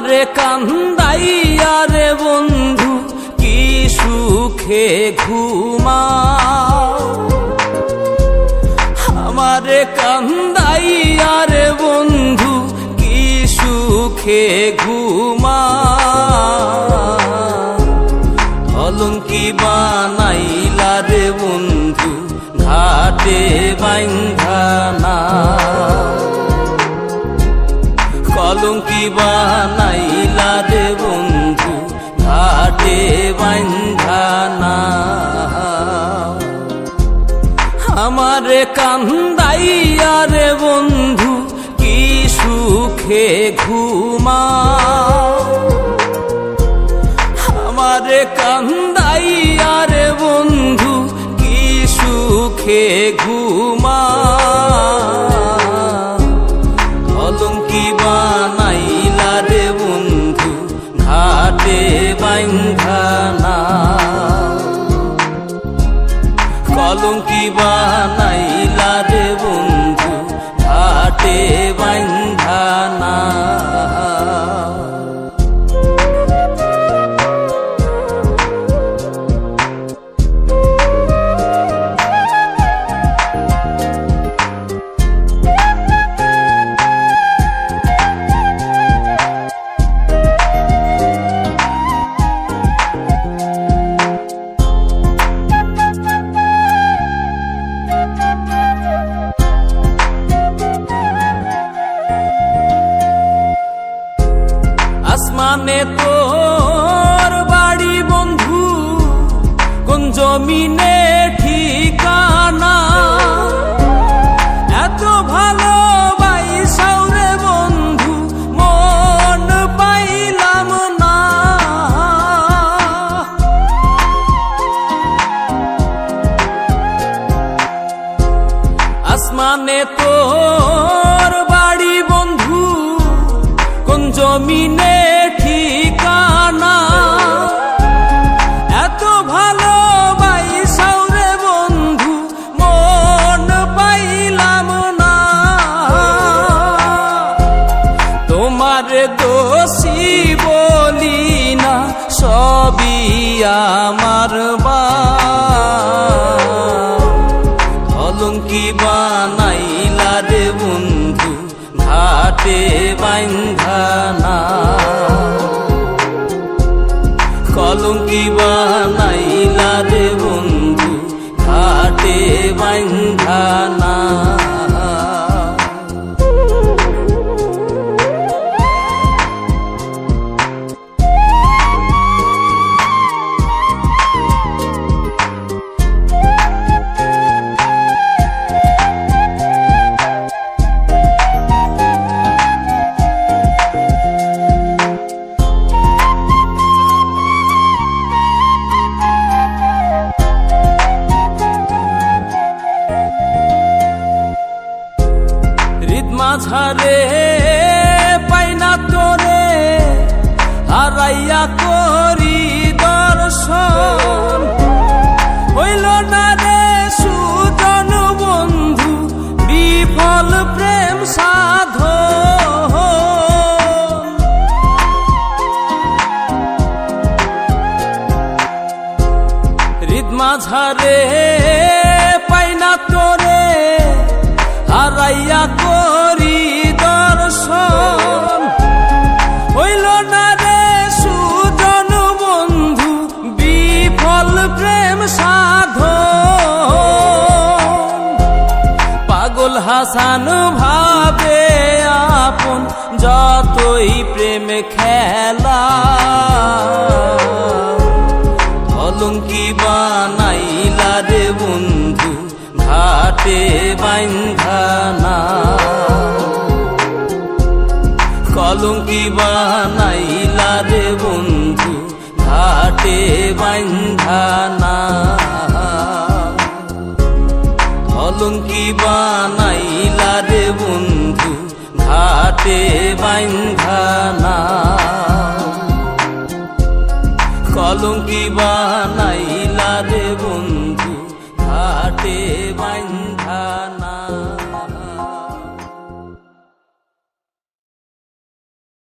আমারে কান্দাইয়া রে বন্ধু, কি সুখে ঘুমা আমারে কান্দাইয়া রে বন্ধু, কি সুখে ঘুমা অলঙ্কি বানাইলা রে বন্ধু, ঘাটে বাইঙ্গানা আমারে কান্দাইয়া রে বন্ধু কি সুখে ঘুমা আমারে কান্দাইয়া রে বন্ধু কি সুখে ঘুমা আসমানে তোর বাড়ি বন্ধু? কোন জমিনে ঠিকানা? এত ভালো বন্ধু, মন পাইলাম আসমানে তোর বাড়ি বন্ধু, কোন জমিনে আমার বা অলঙ্কি বানাইলা রে বন্ধু ঘাটে বাইন্ধানা কলঙ্কি বানাইলা রে বন্ধু ঘাটে বাইঙ্গানা মাঝারে পাইনা তোরে, হারাইয়া করি দর্শন। হইল না রে সুজন বন্ধু, বিফল প্রেম সাধ মাঝারে পাইনা তোরে, হারাইয়া করি হাসান ভাবে আপন যতই প্রেম খেলা। অলঙ্কি বানাইলা রে বন্ধু, ঘাটে বাইঙ্গানা কলঙ্কি বানাইলা রে বন্ধু, ঘাটে বাইঙ্গানা অলঙ্কি বানাইলা রে বন্ধু ঘাটে বাইন্ধানা কলঙ্কি বানাইলা রে বন্ধু ঘাটে বাইঙ্গানা